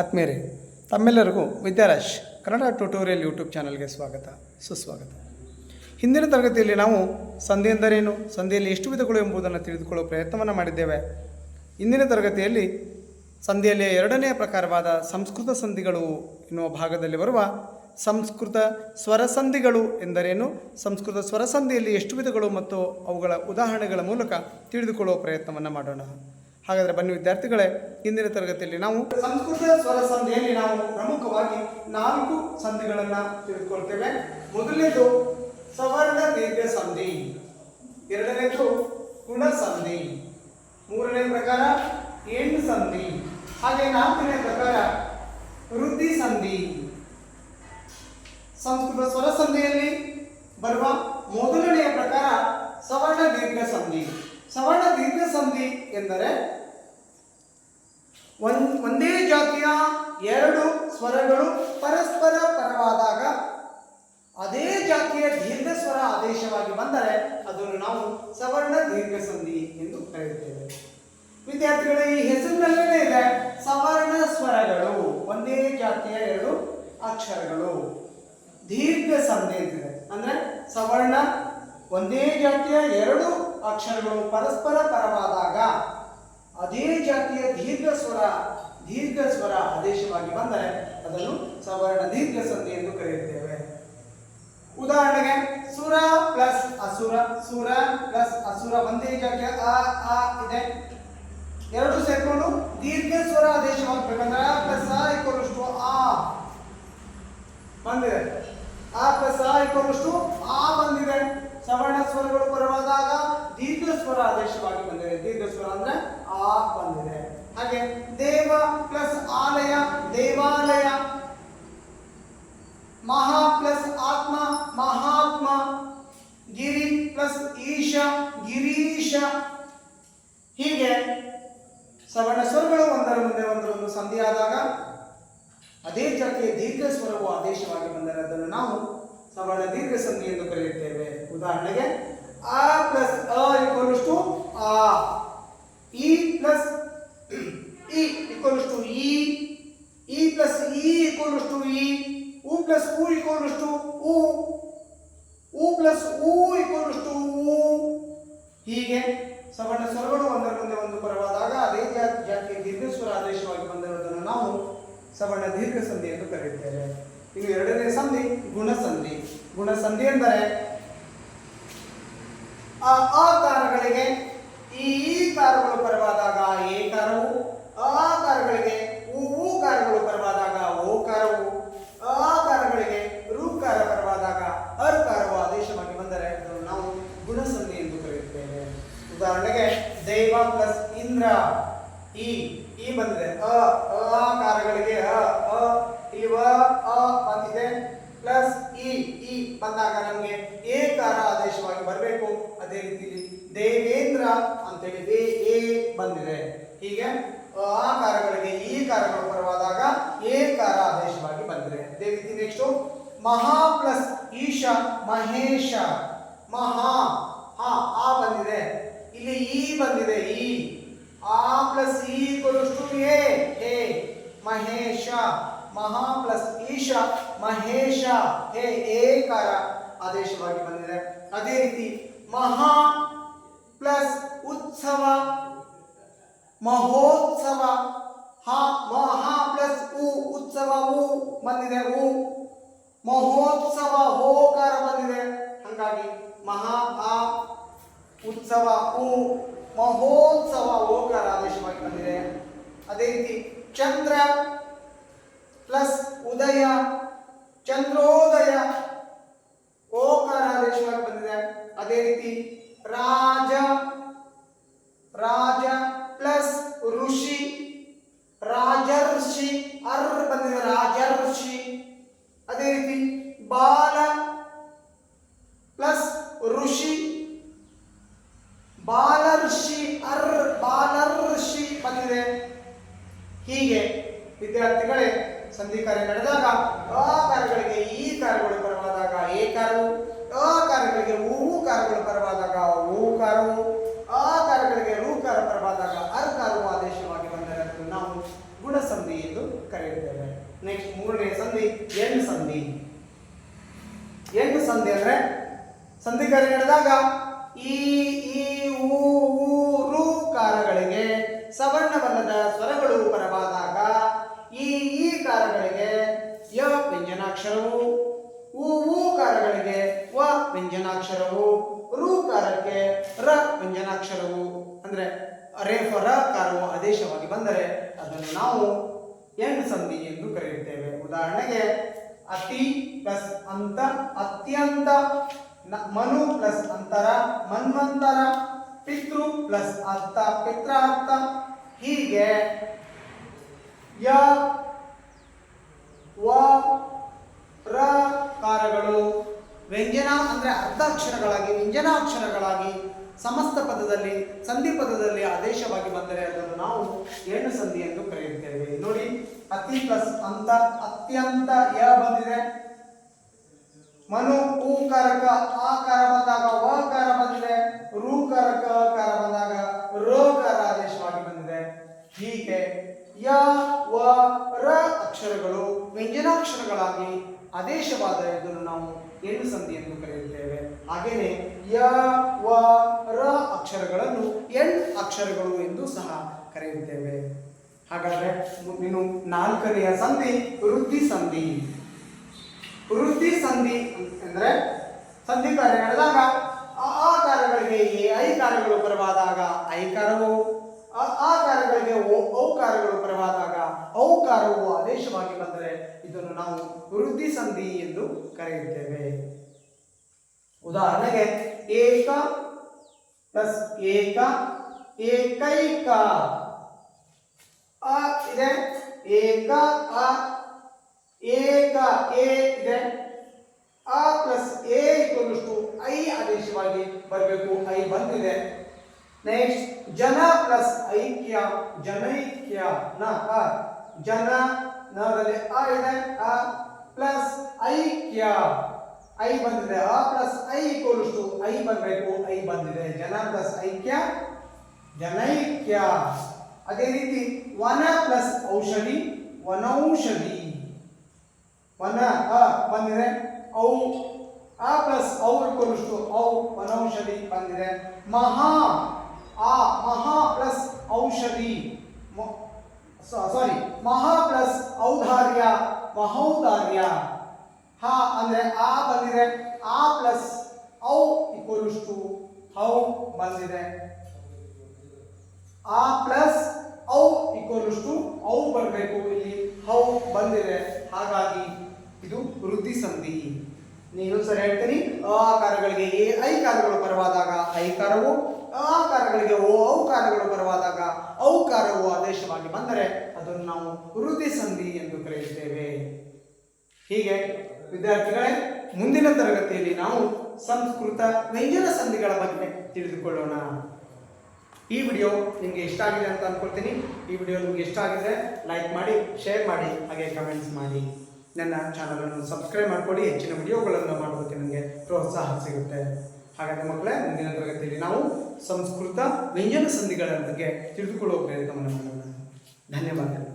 ಆತ್ಮೀಯರೇ, ತಮ್ಮೆಲ್ಲರಿಗೂ ವಿದ್ಯಾರಾಶ್ Kannada tutorial YouTube ಚಾನಲ್ಗೆ ಸ್ವಾಗತ, ಸುಸ್ವಾಗತ. ಹಿಂದಿನ ತರಗತಿಯಲ್ಲಿ ನಾವು ಸಂಧಿ ಎಂದರೇನು ಸಂಧಿಯಲ್ಲಿ ಎಷ್ಟು ವಿಧಗಳು ಎಂಬುದನ್ನು ತಿಳಿದುಕೊಳ್ಳುವ ಪ್ರಯತ್ನವನ್ನು ಮಾಡಿದ್ದೇವೆ. ಇಂದಿನ ತರಗತಿಯಲ್ಲಿ ಸಂಧಿಯಲ್ಲಿ ಎರಡನೆಯ ಪ್ರಕಾರವಾದ ಸಂಸ್ಕೃತ ಸಂಧಿಗಳು ಎನ್ನುವ ಭಾಗದಲ್ಲಿ ಬರುವ ಸಂಸ್ಕೃತ ಸ್ವರಸಂಧಿಗಳು ಎಂದರೇನು, ಸಂಸ್ಕೃತ ಸ್ವರಸಂಧಿಯಲ್ಲಿ ಎಷ್ಟು ವಿಧಗಳು ಮತ್ತು ಅವುಗಳ ಉದಾಹರಣೆಗಳ ಮೂಲಕ ತಿಳಿದುಕೊಳ್ಳುವ ಪ್ರಯತ್ನವನ್ನು ಮಾಡೋಣ. ಹಾಗಾದರೆ ಬನ್ನಿ ವಿದ್ಯಾರ್ಥಿಗಳೇ ಇಂದಿನ ತರಗತಿಯಲ್ಲಿ ನಾವು ಸಂಸ್ಕೃತ ಸ್ವರ ಸಂಧಿಯಲ್ಲಿ ನಾವು ಪ್ರಮುಖವಾಗಿ ನಾಲ್ಕು ಸಂಧಿಗಳನ್ನು ತಿಳಿದುಕೊಳ್ತೇವೆ ಮೊದಲನೇದು ಸವರ್ಣ ದೀರ್ಘ ಸಂಧಿ, ಎರಡನೇದು ಗುಣ ಸಂಧಿ, ಮೂರನೇ ಪ್ರಕಾರ ಎಂಡ್ ಸಂಧಿ, ಹಾಗೆ ನಾಲ್ಕನೇ ಪ್ರಕಾರ ವೃದ್ಧಿ ಸಂಧಿ. ಸಂಸ್ಕೃತ ಸ್ವರ ಸಂಧಿಯಲ್ಲಿ ಬರುವ ಮೊದಲನೆಯ ಪ್ರಕಾರ ಸವರ್ಣ ದೀರ್ಘ ಸಂಧಿ. ಸವರ್ಣ ದೀರ್ಘ ಸಂಧಿ ಎಂದರೆ ಒಂದ್, ಒಂದೇ ಜಾತಿಯ ಎರಡು ಸ್ವರಗಳು ಪರಸ್ಪರ ಪರವಾದಾಗ ಅದೇ ಜಾತಿಯ ದೀರ್ಘ ಸ್ವರ ಆದೇಶವಾಗಿ ಬಂದರೆ ಅದನ್ನು ನಾವು ಸವರ್ಣ ದೀರ್ಘ ಸಂಧಿ ಎಂದು ಕರೆಯುತ್ತೇವೆ. ವಿದ್ಯಾರ್ಥಿಗಳು, ಈ ಹೆಸರಿನಲ್ಲೇ ಇದೆ ಸವರ್ಣ ಸ್ವರಗಳು. ಒಂದೇ ಜಾತಿಯ ಎರಡು ಅಕ್ಷರಗಳು. ದೀರ್ಘ ಸಂಧಿ ಅಂತಿದೆ. ಅಂದ್ರೆ ಸವರ್ಣ ಒಂದೇ ಜಾತಿಯ ಎರಡು ಅಕ್ಷರಗಳು ಪರಸ್ಪರ ಪರವಾದಾಗ ಅದೇ ಜಾತಿಯ ದೀರ್ಘ ಸ್ವರ ದೀರ್ಘ ಸ್ವರ ಆದೇಶವಾಗಿ ಬಂದರೆ ಅದನ್ನು ಸವರ್ಣ ದೀರ್ಘ ಸಂಧಿ ಎಂದು ಕರೆಯುತ್ತೇವೆ. ಉದಾಹರಣೆಗೆ, ಸುರ ಪ್ಲಸ್ ಅಸುರ, ಸುರ ಪ್ಲಸ್ ಅಸುರ ಒಂದೇ ಜಾತಿಯ ಆ ಆ ಇದೆ. ಎರಡು ಸೇರ್ಕೊಂಡು ದೀರ್ಘ ಸ್ವರ ಆದೇಶವಾಗಬೇಕಂದ್ರೆ ಆ ಪ್ಲಸ್ ಆ ಇಕ್ಕೋಷ್ಟು ಆ ಬಂದಿದೆ. ಆ ಪ್ಲಸ್ ಆ ಇಕ್ಕೋಷ್ಟು ಆ ಬಂದಿದೆ. ಸವರ್ಣ ಸ್ವರಗಳು ಬರುವಾದಾಗ ದೀರ್ಘ ಸ್ವರ ಆದೇಶವಾಗಿ ಬಂದಿದೆ. ದೀರ್ಘ ಸ್ವರ ಅಂದ್ರೆ ಆ ಬಂದಿದೆ. ಹಾಗೆ ದೇವ ಪ್ಲಸ್ ಆಲಯ, ದೇವಾಲಯ, ಮಹಾ ಪ್ಲಸ್ ಆತ್ಮ, ಮಹಾತ್ಮ, ಗಿರಿ ಪ್ಲಸ್ ಈಶ, ಗಿರೀಶ. ಹೀಗೆ ಸವರ್ಣ ಸ್ವರಗಳು ಒಂದರ ಮುಂದೆ ಒಂದರೊಂದು ಸಂಧಿಯಾದಾಗ ಅದೇ ಜಾತಿಯ ದೀರ್ಘ ಸ್ವರವು ಆದೇಶವಾಗಿ ಬಂದರೆ ಅದನ್ನು ನಾವು ಸವರ್ಣ ದೀರ್ಘ ಸಂಧಿ ಎಂದು ಕರೆಯುತ್ತೇವೆ. ಉದಾಹರಣೆಗೆ, ಆ ಪ್ಲಸ್ ಅ ಇಕ್ವಲ್ಸ್ ಟು ಆ ಇ ಪ್ಲಸ್ ಇ ಇಕ್ವಲ್ಸ್ ಟು ಇ ಇ ಪ್ಲಸ್ ಇ ಇಕ್ವಲ್ಸ್ ಟು ಇ ಉ ಪ್ಲಸ್ ಉ ಇಕ್ವಲ್ಸ್ ಟು ಉ ಉ ಪ್ಲಸ್ ಉ ಇಕ್ವಲ್ಸ್ ಟು ಉ. ಹೀಗೆ ಸವರ್ಣ ಸ್ವರಗಳು ಒಂದರ ಮುಂದೆ ಒಂದು ಪರವಾದಾಗ ಅದೇ ಜಾತಿಯ ದೀರ್ಘ ಸ್ವರ ಆದೇಶವಾಗಿ ಬಂದಿರುವುದನ್ನು ನಾವು ಸವರ್ಣ ದೀರ್ಘ ಸಂಧಿ ಎಂದು ಕರೆಯುತ್ತೇವೆ. ಇನ್ನು ಎರಡನೇ ಸಂಧಿ, ಗುಣಸಂಧಿ. ಗುಣಸಂಧಿ ಎಂದರೆ ಆ ಆಕಾರಗಳಿಗೆ ಈ ಈ ಕಾರಗಳು ಪರವಾದಾಗ ಏ ಕಾರವು ಆ ಕಾರಗಳಿಗೆ ಉ ಊ ಕಾರಗಳು ಪರವಾದಾಗ ಓಕಾರವು ಆ ಕಾರಗಳಿಗೆ ಋಕಾರ ಪರವಾದಾಗ ಅರ್ಕಾರವು ಆದೇಶವಾಗಿ ಬಂದರೆ ಅದನ್ನು ನಾವು ಗುಣಸಂಧಿ ಎಂದು ಕರೆಯುತ್ತೇವೆ ಉದಾಹರಣೆಗೆ ದೈವ ಪ್ಲಸ್ ಇಂದ್ರ ಈ ಈ ಬಂದಿದೆ ಅ ಅ ಕಾರಗಳಿಗೆ ಅ ಅ ಇಲ್ಲಿ ವ ಅ ಬಂದಿದೆ ಪ್ಲಸ್ ಇ ಇ ಬಂದಾಗ ನಮಗೆ ಏಕಾರ ಆದೇಶವಾಗಿ ಬರಬೇಕು ಅದೇ ರೀತಿಲಿ ದೇವೇಂದ್ರ ಅಂತೇಳಿ ದೇ ಎ ಬಂದಿದೆ ಹೀಗೆ ಆ ಕಾರಗಳಿಗೆ ಈ ಕಾರಗಳು ಪರವಾದಾಗ ಏಕಾರ ಆದೇಶವಾಗಿ ಬಂದಿದೆ ಅದೇ ರೀತಿ ನೆಕ್ಸ್ಟ್ ಮಹಾ ಪ್ಲಸ್ ಈಶ ಮಹೇಶ. ಮಹಾ, ಹಾ, ಆ ಬಂದಿದೆ. ಇಲ್ಲಿ ಈ ಬಂದಿದೆ, ಈ. ಆ ಪ್ಲಸ್ ಈ ಎ ಹೇ, ಮಹೇಶ. ಮಹಾ ಪ್ಲಸ್ ಈಶ ಮಹೇಶ, ಹೇ, ಏಕಾರ ಆದೇಶವಾಗಿ ಬಂದಿದೆ. ಅದೇ ರೀತಿ ಮಹಾ ಪ್ಲಸ್ ಉತ್ಸವ, ಮಹೋತ್ಸವ ಹ ಮಹಾ ಪ್ಲಸ್ ಉ ಉತ್ಸವವು ಬಂದಿದೆ ಉ ಮಹೋತ್ಸವ, ಹೋಕಾರ ಬಂದಿದೆ. ಹಾಗಾಗಿ ಮಹಾ ಆ ಉತ್ಸವ ಉ ಮಹೋತ್ಸವ, ಹೋಕಾರ ಆದೇಶವಾಗಿ ಬಂದಿದೆ. ಅದೇ ರೀತಿ ಚಂದ್ರ ಪ್ಲಸ್ ಉದಯ, ಚಂದ್ರೋದಯ ಓಕಾರ ಆದೇಶವಾಗಿ ಬಂದಿದೆ. ಅದೇ ರೀತಿ ರಾಜ ವಿದ್ಯಾರ್ಥಿಗಳೇ, ಸಂಧಿ ಕಾರ್ಯ ನಡೆದಾಗ ಆ ಕಾರ್ಯಗಳಿಗೆ ಈ ಕಾರ್ಯಗಳು ಪರವಾದಾಗ ಏ ಕಾರು ಆ ಕಾರ್ಯಗಳಿಗೆ ಊ ಕಾರಗಳು ಪರವಾದಾಗ ಓ ಕಾರು ಆ ಕಾರ್ಯಗಳಿಗೆ ರೂ ಕಾರ ಪರವಾದಾಗ ಅರ್ ಕಾರು ಆದೇಶವಾಗಿ ಬಂದರೆ ಅದನ್ನು ನಾವು ಗುಣ ಸಂಧಿ ಎಂದು ಕರೆಯುತ್ತೇವೆ. ನೆಕ್ಸ್ಟ್ ಮೂರನೇ ಸಂಧಿ ಹೆಣ್ಣು ಸಂಧಿ. ಹೆಣ್ಣು ಸಂಧಿ ಅಂದ್ರೆ, ಸಂಧಿ ಕಾರ್ಯ ನಡೆದಾಗ ಈ ಬಂದರೆ ಅದನ್ನು ನಾವು ಎಂಡ್ ಸಂಧಿ ಎಂದು ಕರೆಯುತ್ತೇವೆ. ಉದಾಹರಣೆಗೆ ಅತಿ ಪ್ಲಸ್ ಅಂತ, ಅತ್ಯಂತ ಮನು ಪ್ಲಸ್ ಅಂತರ, ಮನ್ವಂತರ, ಪಿತೃ ಪ್ಲಸ್ ಅರ್ಥ ಹೀಗೆ ಯ, ವ ಕಾರಗಳು ವ್ಯಂಜನ ಅಂದರೆ ಅರ್ಧಾಕ್ಷರಗಳಾಗಿ, ವ್ಯಂಜನಾಕ್ಷರಗಳಾಗಿ ಸಮಸ್ತ ಪದದಲ್ಲಿ, ಸಂಧಿ ಪದದಲ್ಲಿ ಆದೇಶವಾಗಿ ಬಂದರೆ ಅದನ್ನು ನಾವು ಏನು ಸಂಧಿ ಎಂದು ಕರೆಯುತ್ತೇವೆ. ನೋಡಿ, ಅತಿ ಪ್ಲಸ್ ಅಂತ, ಅತ್ಯಂತ ಯ ಬಂದಿದೆ. ಮನು ಊಕಾರಕ ಆಕಾರ ಬಂದಾಗ ವಕಾರ ಬಂದಿದೆ. ರೂಕಾರಕ ಕಾರ ಬಂದಾಗ ರೋಕಾರ ಆದೇಶವಾಗಿ ಬಂದಿದೆ. ಹೀಗೆ ಯ, ವ, ರ ಅಕ್ಷರಗಳು ವ್ಯಂಜನಾಕ್ಷರಗಳಾಗಿ ಆದೇಶವಾದ ಇದನ್ನು ನಾವು ಎಣ್ಣು ಸಂಧಿ ಎಂದು ಕರೆಯುತ್ತೇವೆ? ಹಾಗೆಯೇ ಯ, ವ, ರ ಅಕ್ಷರಗಳನ್ನು ಎಣ್ ಅಕ್ಷರಗಳು ಎಂದು ಸಹ ಕರೆಯುತ್ತೇವೆ. ಹಾಗಾದ್ರೆ ಇನ್ನು ನಾಲ್ಕನೆಯ ಸಂಧಿ ವೃದ್ಧಿ ಸಂಧಿ. ವೃದ್ಧಿ ಸಂಧಿ ಅಂದ್ರೆ ಸಂಧಿ ಕಾರ್ಯ ನಡೆದಾಗ ಆ ಕಾರ್ಯಗಳಿಗೆ ಐ ಕಾರ್ಯಗಳು ಪರವಾದಾಗ ಐಕಾರವು ಆ ಆ ಕಾರ್ಯಗಳಿಗೆ ಓ, ಔಕಾರಗಳು ಪರವಾದಾಗ ಔಕಾರವು ಆದೇಶವಾಗಿ ಬಂದರೆ ಇದನ್ನು ನಾವು ವೃದ್ಧಿ ಸಂಧಿ ಎಂದು ಕರೆಯುತ್ತೇವೆ. ಉದಾಹರಣೆಗೆ, ಏಕ ಪ್ಲಸ್ ಏಕ ಏಕೈಕ. ಅ ಇದೆ? ಏಕ ಅ ಏಕ ಎ ಇದೆ? ಆ ಪ್ಲಸ್ ಎ ಟು ಐ ಆದೇಶವಾಗಿ ಬರಬೇಕು, ಐ ಬಂದಿದೆ. ನೆಕ್ಸ್ಟ್ ಜನ ಪ್ಲಸ್ ಐಕ್ಯ ಜನೈಕ್ಯ ನ ಅ ಜನ ನದಲ್ಲಿ ಅ ಇದೆ ಅ ಪ್ಲಸ್ ಐಕ್ಯ ಐ ಬಂದಿದೆ ಅ ಪ್ಲಸ್ ಐ ಟು ಐ ಬರಬೇಕು ಐ ಬಂದಿದೆ ಜನ ಪ್ಲಸ್ ಐಕ್ಯ ಜನೈಕ್ಯ ಅದೇ ರೀತಿ ವನ ಪ್ಲಸ್ ಔಷಧಿ ವನೌಷಧಿ ವನ ಅ ಬಂದಿದೆ ಔ ಆ ಪ್ಲಸ್ ಔ ಇಕ್ವಲ್ಸ್ಟು ಔ ವನೌಷಧಿ ಬಂದಿದೆ ಮಹಾ ಆ ಮಹಾ ಪ್ಲಸ್ ಔಷಧಿ ಸಾರಿ ಮಹಾ ಪ್ಲಸ್ ಔದಾರ್ಯ, ಮಹೌದಾರ್ಯ. ಹಾ, ಅಂದ್ರೆ ಆ ಬಂದಿದೆ, ಆ ಪ್ಲಸ್ ಔ ಇಕ್ವಲ್ಸ್ಟು ಹೌ ಬಂದಿದೆ. ಆ ಪ್ಲಸ್ ಔ ಇಕ್ವಲ್ಸ್ ಟು ಔ ಬರಬೇಕು, ಇಲ್ಲಿ ಹೌ ಬಂದಿದೆ. ಹಾಗಾಗಿ ಇದು ವೃದ್ಧಿ ಸಂಧಿ. ನೀನು ಸರಿ ಹೇಳ್ತೀನಿ ಅ ಕಾರಗಳಿಗೆ ಎ ಐ ಕಾರಗಳು ಪರವಾದಾಗ ಐಕಾರವು ಆ ಕಾರಗಳಿಗೆ ಓ ಔ ಬರುವಾದಾಗ ಔಕಾರವು ಆದೇಶವಾಗಿ ಬಂದರೆ ಅದನ್ನು ನಾವು ವೃದ್ಧಿ ಸಂಧಿ ಎಂದು ಕರೆಯುತ್ತೇವೆ. ಹೀಗೆ, ವಿದ್ಯಾರ್ಥಿಗಳೇ, ಮುಂದಿನ ತರಗತಿಯಲ್ಲಿ ನಾವು ಸಂಸ್ಕೃತ ವ್ಯಂಜನ ಸಂಧಿಗಳ ಬಗ್ಗೆ ತಿಳಿದುಕೊಳ್ಳೋಣ. ಈ ವಿಡಿಯೋ ನಿಮಗೆ ಇಷ್ಟ ಆಗಿದೆ ಅಂತ ಅನ್ಕೊಳ್ತೀನಿ. ಈ ವಿಡಿಯೋ ನಿಮಗೆ ಇಷ್ಟ ಆಗಿದೆ ಲೈಕ್ ಮಾಡಿ, ಶೇರ್ ಮಾಡಿ, ಹಾಗೆ ಕಮೆಂಟ್ಸ್ ಮಾಡಿ. ನನ್ನ ಚಾನಲನ್ನು ಸಬ್ಸ್ಕ್ರೈಬ್ ಮಾಡ್ಕೊಳ್ಳಿ ಹೆಚ್ಚಿನ ವಿಡಿಯೋಗಳನ್ನು ಮಾಡೋದಕ್ಕೆ ನನಗೆ ಪ್ರೋತ್ಸಾಹ ಸಿಗುತ್ತೆ. ಹಾಗಾದರೆ ಮಕ್ಕಳೇ ಮುಂದಿನ ತರಗತಿಯಲ್ಲಿ ನಾವು ಸಂಸ್ಕೃತ ವ್ಯಂಜನ ಸಂಧಿಗಳ ಬಗ್ಗೆ ತಿಳಿದುಕೊಳ್ಳುವ ಪ್ರಯತ್ನವನ್ನು ಮಾಡೋಣ. ಧನ್ಯವಾದ